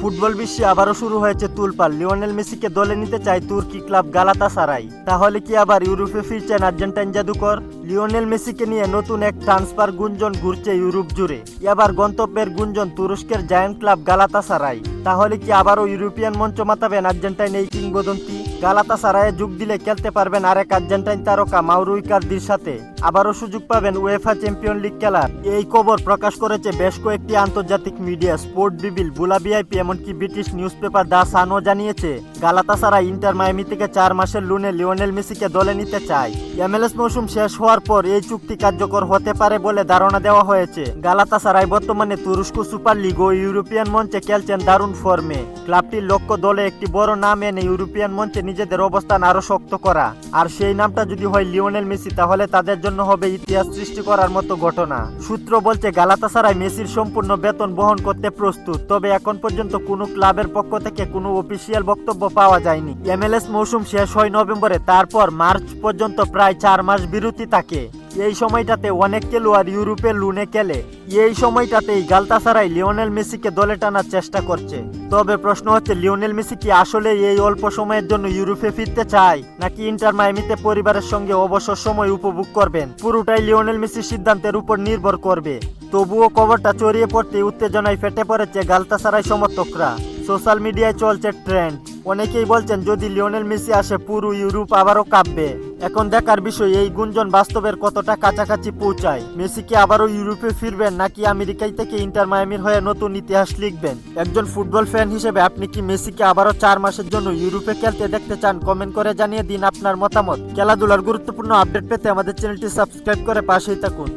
Football বিশ্বে আবারও শুরু হয়েছে তুলপাল। লিওনেল মেসিকে দলে নিতে চায় তুর্কি ক্লাব গালাতা সারাই তাহলে কি আবার ইউরোপে ফিরছেন আর্জেন্টাইন জাদুকর? লিওনেল মেসিকে নিয়ে নতুন এক ট্রান্সফার গুঞ্জন ঘুরছে ইউরোপ জুড়ে। এবার গন্তব্যের গুঞ্জন তুরস্কের জায়ান্ট ক্লাব গালাতা সারাই তাহলে কি আবারও ইউরোপিয়ান মঞ্চ মাতাবেন আর্জেন্টাইন এই কিংবদন্তি? গালাতা সারায়ে যোগ দিলে খেলতে পারবেন আরেক আর্জেন্টাইন তারকা মাউরুইকারদির সাথে। আবারও সুযোগ পাবেন উয়েফা চ্যাম্পিয়ন লিগ খেলার। এই খবর প্রকাশ করেছে বেশ কয়েকটি আন্তর্জাতিক মিডিয়া, স্পোর্ট বিবিল, বুলা বিআইপি এমনকি ব্রিটিশ নিউজ পেপার দা সানও জানিয়েছে গালাতাসারা ইন্টার মায়ামি থেকে চার মাসের লুনে লিওনেল মেসিকে দলে নিতে চায়। এমএলএস মৌসুম শেষ হওয়ার পর এই চুক্তি কার্যকর হতে পারে বলে ধারণা দেওয়া হয়েছে। গালাতাসারাই বর্তমানে তুরস্ক সুপার লিগ ও ইউরোপিয়ান মঞ্চে খেলছেন দারুণ ফর্মে। ক্লাবটির লক্ষ্য দলে একটি বড় নাম এনে ইউরোপিয়ান মঞ্চে নিজেদের অবস্থান আরও শক্ত করা। আর সেই নামটা যদি হয় লিওনেল মেসি, তাহলে তাদের জন্য হবে ইতিহাস সৃষ্টি করার মতো ঘটনা। সূত্র বলছে, গালাতাসারাই মেসির সম্পূর্ণ বেতন বহন করতে প্রস্তুত। তবে এখন পর্যন্ত কোনো ক্লাবের পক্ষ থেকে কোনো অফিসিয়াল বক্তব্য পাওয়া যায়নি। এমএলএস মৌসুম শেষ হয় নভেম্বরে, তারপর মার্চ পর্যন্ত প্রায় চার মাস বিরতি থাকে। এই সময়টাতে অনেক খেলোয়াড় ইউরোপে লুনে খেলে। এই সময়টাতেই গালতাসারাই লিওনেল মেসিকে দলে টানার চেষ্টা করছে। তবে প্রশ্ন হচ্ছে, লিওনেল মেসি কি আসলে এই অল্প সময়ের জন্য ইউরোপে ফিরতে চায়, নাকি ইন্টার মায়ামিতে পরিবারের সঙ্গে অবসর সময় উপভোগ করবেন? পুরোটাই লিওনেল মেসির সিদ্ধান্তের উপর নির্ভর করবে। তবুও খবরটা ছড়িয়ে পড়তে উত্তেজনায় ফেটে পড়েছে গালতাসারাই সমর্থকরা। সোশ্যাল মিডিয়ায় চলছে ট্রেন্ড। অনেকেই বলছেন, যদি লিওনেল মেসি আসে, পুরো ইউরোপ আবারও কাঁপবে। এখন দেখার বিষয়, এই গুঞ্জন বাস্তবের কতটা কাছাকাছি পৌঁছায়? মেসি কি আবারও ইউরোপে ফিরবেন, নাকি আমেরিকায় থেকে ইন্টার মায়ামির হয়ে নতুন ইতিহাস লিখবেন? একজন ফুটবল ফ্যান হিসেবে আপনি কি মেসিকে আবারও চার মাসের জন্য ইউরোপে খেলতে দেখতে চান? কমেন্ট করে জানিয়ে দিন আপনার মতামত। খেলাধুলার গুরুত্বপূর্ণ আপডেট পেতে আমাদের চ্যানেলটি সাবস্ক্রাইব করে পাশেই থাকুন।